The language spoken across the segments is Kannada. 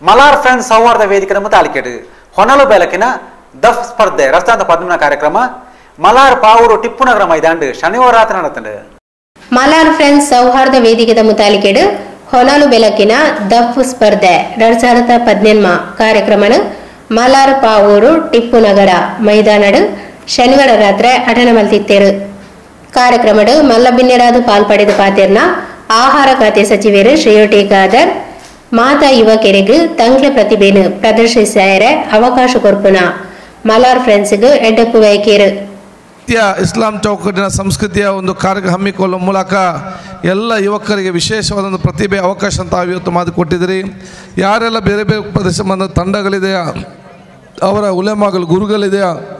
ಮಲಾರ್ ಫ್ರೆಂಡ್ಸ್ ಸೌಹಾರ್ದ ವೇದಿಕೆದ ಮುತಾಲಿಕೆಡು ಹೊನಲು ಬೆಳಕಿನ ದಫ್ ಸ್ಪರ್ಧೆ ರಸ್ತಾಂತ ಪದ್ಮನ ಕಾರ್ಯಕ್ರಮ, ಮಲಾರ್ ಪಾವೂರು ಟಿಪ್ಪುನಗರ ಮೈದಾಂಡ್ ಶನಿವಾರ ರಾತ್ರಿ ನಡೆತಂಡು ಮಲಾರ್ ಫ್ರೆಂಡ್ಸ್ ಸೌಹಾರ್ದ ವೇದಿಕೆದ ಮುತಾಲಿಕೆಡು ಹೊನಲು ಬೆಲಕಿನ ದಫ್ ಸ್ಪರ್ಧೆ ಎರಡ್ ಸಾವಿರದ ಪದ್ನೆನ್ಮ ಕಾರ್ಯಕ್ರಮನ ಮಲಾರ್ ಪಾವೂರು ಟಿಪ್ಪು ನಗರ ಮೈದಾನಡು ಶನಿವಾರ ರಾತ್ರಿ ಅಟನ ಮಲ್ತಿತ್ತೇರು ಕಾರ್ಯಕ್ರಮಡು ಮಲ್ಲಬಿನ್ನೆರಾದು ಪಾಲ್ಪಡೆದು ಪಾತೇರ್ನ ಆಹಾರ ಖಾತೆ ಸಚಿವರು ಶ್ರೀಯೋಟಿ ಖಾದರ್ ಮಾತಾ ಯುವಕರಿಗೂ ತಂಗ್ಲೆ ಪ್ರತಿಭೆನು ಪ್ರದರ್ಶಿಸಾಯರೆ ಅವಕಾಶ ಕೊರ್ಪುನ ಮಲಾರ್ ಫ್ರೆಂಡ್ಸ್ಗೆ ಎಡ್ಡಪ್ಪು ವೈಕೇರು. ನಿತ್ಯ ಇಸ್ಲಾಂ ಚೌಕಟ್ಟಿನ ಸಂಸ್ಕೃತಿಯ ಒಂದು ಕಾರ್ಯಕ್ರಮ ಹಮ್ಮಿಕೊಳ್ಳುವ ಮೂಲಕ ಎಲ್ಲ ಯುವಕರಿಗೆ ವಿಶೇಷವಾದ ಒಂದು ಪ್ರತಿಭೆ, ಅವಕಾಶ ಅಂತ ಇವತ್ತು ಮಾಡಿಕೊಟ್ಟಿದ್ದೀರಿ. ಯಾರೆಲ್ಲ ಬೇರೆ ಬೇರೆ ಪ್ರದೇಶ ಬಂದ ತಂಡಗಳಿದೆಯಾ? ಅವರ ಉಲೆಮಾಗಳು, ಗುರುಗಳಿದೆಯಾ?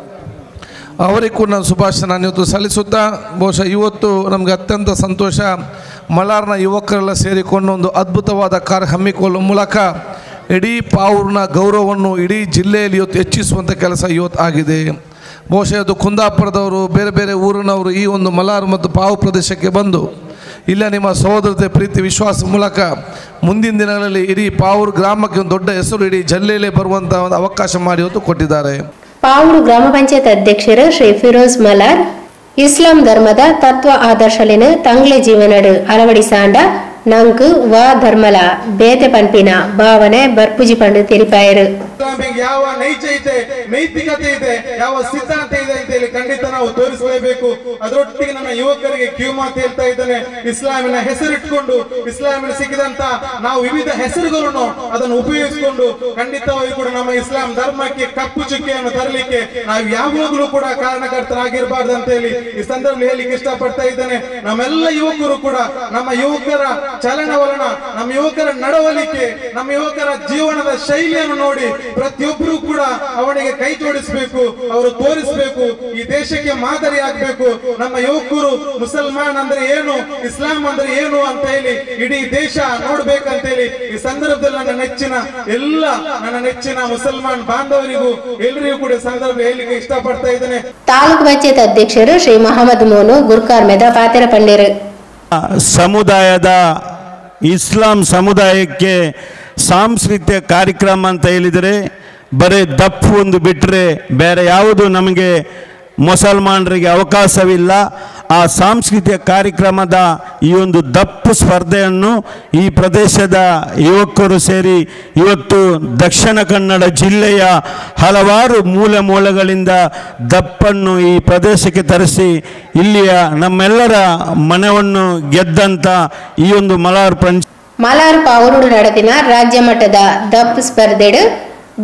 ಅವರಿಗೂ ನಾನು ಶುಭಾಶಯ. ನಾನು ಇವತ್ತು ಸಲ್ಲಿಸುತ್ತಾ, ಬಹುಶಃ ಇವತ್ತು ನಮಗೆ ಅತ್ಯಂತ ಸಂತೋಷ. ಮಲಾರ್ನ ಯುವಕರೆಲ್ಲ ಸೇರಿಕೊಂಡು ಒಂದು ಅದ್ಭುತವಾದ ಕಾರ್ಯ ಹಮ್ಮಿಕೊಳ್ಳುವ ಮೂಲಕ ಇಡೀ ಪಾವೂರಿನ ಗೌರವವನ್ನು ಇಡೀ ಜಿಲ್ಲೆಯಲ್ಲಿ ಇವತ್ತು ಹೆಚ್ಚಿಸುವಂಥ ಕೆಲಸ ಇವತ್ತು ಆಗಿದೆ. ಬಹುಶಃ ಅದು ಕುಂದಾಪುರದವರು, ಬೇರೆ ಬೇರೆ ಊರಿನವರು ಈ ಒಂದು ಮಲಾರ್ ಮತ್ತು ಪಾವು ಪ್ರದೇಶಕ್ಕೆ ಬಂದು, ಇಲ್ಲ ನಿಮ್ಮ ಸಹೋದರತೆ, ಪ್ರೀತಿ, ವಿಶ್ವಾಸ ಮೂಲಕ ಮುಂದಿನ ದಿನಗಳಲ್ಲಿ ಇಡೀ ಪಾವೂರು ಗ್ರಾಮಕ್ಕೆ ಒಂದು ದೊಡ್ಡ ಹೆಸರು ಇಡೀ ಜಿಲ್ಲೆಯಲ್ಲೇ ಬರುವಂಥ ಒಂದು ಅವಕಾಶ ಮಾಡಿ ಇವತ್ತು ಕೊಟ್ಟಿದ್ದಾರೆ. ಪಾವೂರು ಗ್ರಾಮ ಪಂಚಾಯತ್ ಅಧ್ಯಕ್ಷರು ಶ್ರೀ ಫಿರೋಜ್ ಮಲಾರ್ ಇಸ್ಲಾಂ ಧರ್ಮದ ತತ್ವ ಆದರ್ಶಲಿನ ತಂಗ್ಲೆ ಜೀವನಡು ಅಳವಡಿಸಾಂಡ ನಂಕು ವಾ ಧರ್ಮಲ ಬೇತೆ ಪನ್ಪಿನ ಭಾವನೆ ಬರ್ಪುಜಿ ಪಂಡು ತಿಳಿಪಾಯರು ಇಸ್ಲಾಮಿಗೆ ಯಾವ ನೈಜ ಇದೆ, ನೈತಿಕತೆ ಇದೆ, ಯಾವ ಸಿದ್ಧಾಂತ ಇದೆ ಅಂತ ಹೇಳಿ ಖಂಡಿತ ನಾವು ತೋರಿಸಲೇಬೇಕು. ಅದರೊಟ್ಟಿಗೆ ನಮ್ಮ ಯುವಕರಿಗೆ ಕ್ಯೂ ಮಾತು ಹೇಳ್ತಾ ಇದ್ದಾನೆ. ಇಸ್ಲಾಮಿನ ಹೆಸರಿಟ್ಕೊಂಡು, ಇಸ್ಲಾಮಿನ ಸಿಕ್ಕಿದಂತ ನಾವು ವಿವಿಧ ಹೆಸರುಗಳನ್ನು ಅದನ್ನು ಉಪಯೋಗಿಸಿಕೊಂಡು ಖಂಡಿತವಾಗಿ ಕೂಡ ನಮ್ಮ ಇಸ್ಲಾಂ ಧರ್ಮಕ್ಕೆ ಕಪ್ಪು ಚುಕ್ಕೆಯನ್ನು ತರಲಿಕ್ಕೆ ನಾವು ಯಾವಾಗಲೂ ಕೂಡ ಕಾರಣಕರ್ತರಾಗಿರಬಾರ್ದು ಅಂತ ಹೇಳಿ ಈ ಸಂದರ್ಭದಲ್ಲಿ ಹೇಳಿಕ್ಕೆ ಇಷ್ಟಪಡ್ತಾ ಇದ್ದಾನೆ. ನಮ್ಮೆಲ್ಲ ಯುವಕರು ಕೂಡ ನಮ್ಮ ಯುವಕರ ಚಲನವಲನ, ನಮ್ಮ ಯುವಕರ ನಡವಳಿಕೆ, ನಮ್ಮ ಯುವಕರ ಜೀವನದ ಶೈಲಿಯನ್ನು ನೋಡಿ ಪ್ರತಿಯೊಬ್ಬರು ಕೂಡ ಅವನಿಗೆ ಕೈ ಜೋಡಿಸಬೇಕು ಅವರು ತೋರಿಸಬೇಕು ಈ ದೇಶಕ್ಕೆ ಮಾದರಿ ಆಗ್ಬೇಕು. ನಮ್ಮ ಯುವಕರು ಮುಸಲ್ಮಾನ್ ಅಂದ್ರೆ ಏನು ಇಸ್ಲಾಂ ಅಂದ್ರೆ ಏನು ಅಂತ ಹೇಳಿ ಇಡೀ ದೇಶ ನೋಡ್ಬೇಕಂತ ಹೇಳಿ ಈ ಸಂದರ್ಭದಲ್ಲಿ ನನ್ನ ನೆಚ್ಚಿನ ಎಲ್ಲ ನನ್ನ ನೆಚ್ಚಿನ ಮುಸಲ್ಮಾನ್ ಬಾಂಧವರಿಗೂ ಎಲ್ಲರಿಗೂ ಕೂಡ ಸಂದರ್ಭ ಹೇಳಿಕೆ ಇಷ್ಟಪಡ್ತಾ ಇದ್ದೇನೆ. ತಾಲೂಕು ಪಂಚಾಯತ್ ಅಧ್ಯಕ್ಷರು ಶ್ರೀ ಮಹಮ್ಮದ್ ಮೋನು ಗುರ್ಕಾರ್ ಮೆದ ಪಾತೆರ ಪಂಡೇರು. ಸಮುದಾಯದ ಇಸ್ಲಾಂ ಸಮುದಾಯಕ್ಕೆ ಸಾಂಸ್ಕೃತಿಕ ಕಾರ್ಯಕ್ರಮ ಅಂತ ಹೇಳಿದರೆ ಬರೀ ದಪ್ಪು ಒಂದು ಬಿಟ್ಟರೆ ಬೇರೆ ಯಾವುದು ನಮಗೆ ಮುಸಲ್ಮಾನರಿಗೆ ಅವಕಾಶವಿಲ್ಲ. ಆ ಸಾಂಸ್ಕೃತಿಕ ಕಾರ್ಯಕ್ರಮದ ಈ ಒಂದು ದಪ್ಪು ಸ್ಪರ್ಧೆಯನ್ನು ಈ ಪ್ರದೇಶದ ಯುವಕರು ಸೇರಿ ಇವತ್ತು ದಕ್ಷಿಣ ಕನ್ನಡ ಜಿಲ್ಲೆಯ ಹಲವಾರು ಮೂಲೆ ಮೂಲಗಳಿಂದ ದಪ್ಪನ್ನು ಈ ಪ್ರದೇಶಕ್ಕೆ ತರಿಸಿ ಇಲ್ಲಿಯ ನಮ್ಮೆಲ್ಲರ ಮನವನ್ನು ಗೆದ್ದಂಥ ಈ ಒಂದು ಮಲಾರ್ ಪಂಚ ನಡೆದಿನ ರಾಜ್ಯ ಮಟ್ಟದ ದಪ್ ಸ್ಪರ್ಧೆಡು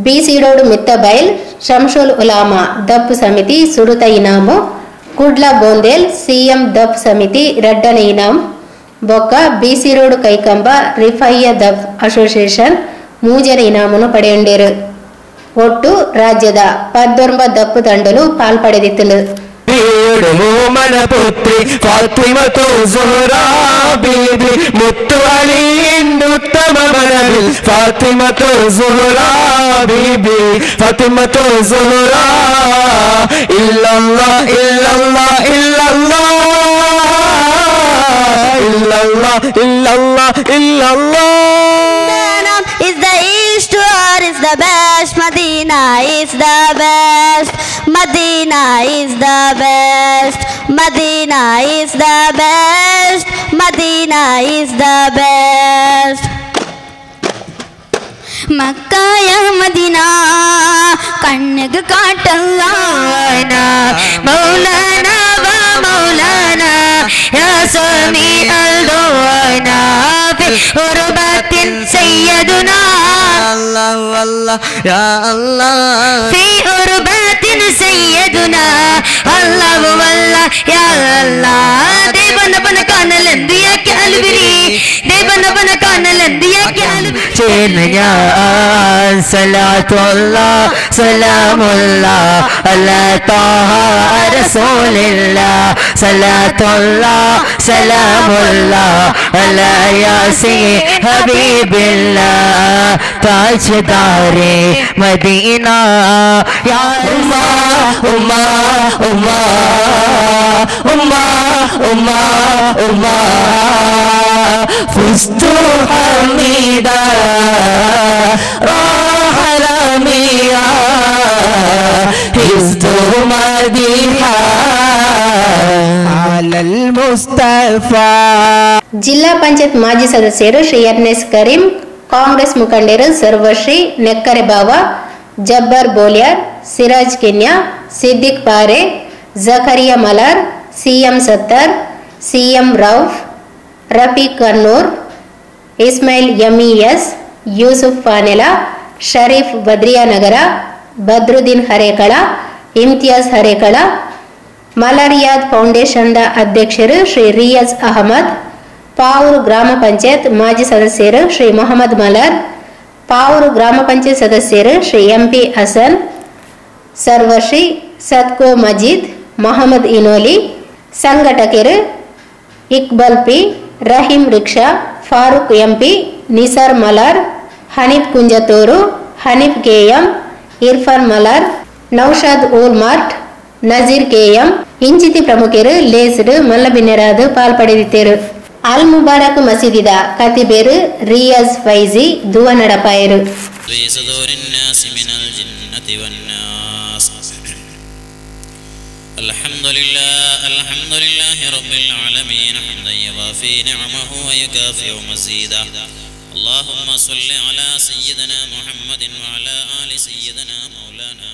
ಬಿಸಿ ರೋಡ್ ಮಿತ್ತಬೈಲ್ ಶಂಶೋಲ್ ಉಲಾಮಾ ದಪ್ ಸಮಿತಿ ಸುರುತ ಇನಾಮು, ಕುಡ್ಲ ಬೋಂದೇಲ್ ಸಿಎಂ ದಪ್ ಸಮಿತಿ ರೆಡ್ಡನ ಇನಾಮ್, ಬೊಕ್ಕ ಬಿಸಿ ರೋಡ್ ಕೈಕಂಬ ರಿಫೈಯ ದಪ್ ಅಸೋಸಿಯೇಷನ್ ಮೂಜರ ಇನಾಮನ್ನು ಪಡೆಯುಂಡೇರು. ಒಟ್ಟು ರಾಜ್ಯದ ಪದ್ದೊಂಬ ದಪ್ಪು ತಂಡಲು ಪಾಲ್ಪಡೆದಿತ್ತು പീട് മൂമന പുത്രി ഫാത്തിമത്തു സുഹറാബീദി മുത്തുവലിയുത്തമ മനവിൽ ഫാത്തിമത്തു സുഹറാബീബി ഫാത്തിമത്തു സുഹറാ ഇല്ലല്ലാ ഇല്ലല്ലാ ഇല്ലല്ലാ ഇല്ലല്ലാ ഇല്ലല്ലാ ഇല്ലല്ലാ is the east tour is the best Medina is the best Medina is the best. Medina is the best. Medina is the best. மக்காய மதினா கண்ணுக்கு காட்டல்லானா மௌலானாவா மௌலானா யா சுவாமி அல்தோனா ஒரு பாத்தின் செய்யதுனா அல்லாஹ் அல்லாஹ் யா அல்லாஹ் ஒரு ഗുനാ അല്ലാഹു അല്ല യാ അല്ലാഹ് ദേ ബന്ന ബന്ന കാനലന്തിയ കാൽവരി ദേ ബന്ന ബന്ന കാനലന്തിയ കാൽവരി ചേർന്ന് ഞാൻ സലാത്തുല്ലാ സലാമുല്ലാ അലാ താഹ റസൂലില്ലാ സലാത്തുല്ലാ സലാമുല്ലാ അലാ യാസീൻ ഹബീബില്ലാ. ताजदारे, मदीना, या उमा उमा उमा उमा उमा उमा फुस्तु हमीदा राहला मिया जिला पंचायत मजी सदस्य श्री अर्नेस करीम ಕಾಂಗ್ರೆಸ್ ಮುಖಂಡರು ಸರ್ವಶ್ರೀ Nekkare Bava Jabbar Boliyar Siraj Kinya Siddiq Pare Zakariya Malar CM Sattar CM Rauf Rafiq Kannur Ismail MES Yusuf Fanela Sharif Badriyanagar Badruddin Harekala Imtiyaz Harekala Malariyad ಫೌಂಡೇಶನ್ದ ಅಧ್ಯಕ್ಷರು ಶ್ರೀ ರಿಯಾಜ್ ಅಹಮದ್ ಪಾವೂರು ಗ್ರಾಮ ಪಂಚಾಯತ್ ಮಾಜಿ ಸದಸ್ಯರು ಶ್ರೀ ಮೊಹಮ್ಮದ್ ಮಲರ್, ಪಾವೂರು ಗ್ರಾಮ ಪಂಚಾಯತ್ ಸದಸ್ಯರು ಶ್ರೀ ಎಂಪಿ ಹಸನ್, ಸರ್ವಶ್ರೀ ಸತ್ಕೋ Majeed, Mohammed Inoli, ಸಂಘಟಕರು Iqbal P, Rahim rickshaw, Farooq MP, Nisar Malar, Hanif Kunjathur, Hanif KM, Irfan Malar Naushad ಓಲ್ಮಾರ್ಟ್ Nazeer KM, ಇಂಚಿತಿ ಪ್ರಮುಖರು ಲೇಸ್ಡ್ ಮಲ್ಲಬಿನ್ನೆರಾದು ಪಾಲ್ಪಡೆದಿದ್ದರು. ಅಲ್ ಮುಬಾರಕ್ ಮಸೀದಿದ ಕತಿಬೇರು ರಿಯಾಜ್ ಫೈಜಿ ದುವ ನಡಪಾಯರು في صدور الناس من الجنة والناس الحمد لله الحمد لله رب العالمين حمدا يوافي نعمه ويكافئ مزيدا اللهم صل على سيدنا محمد وعلى آل سيدنا مولانا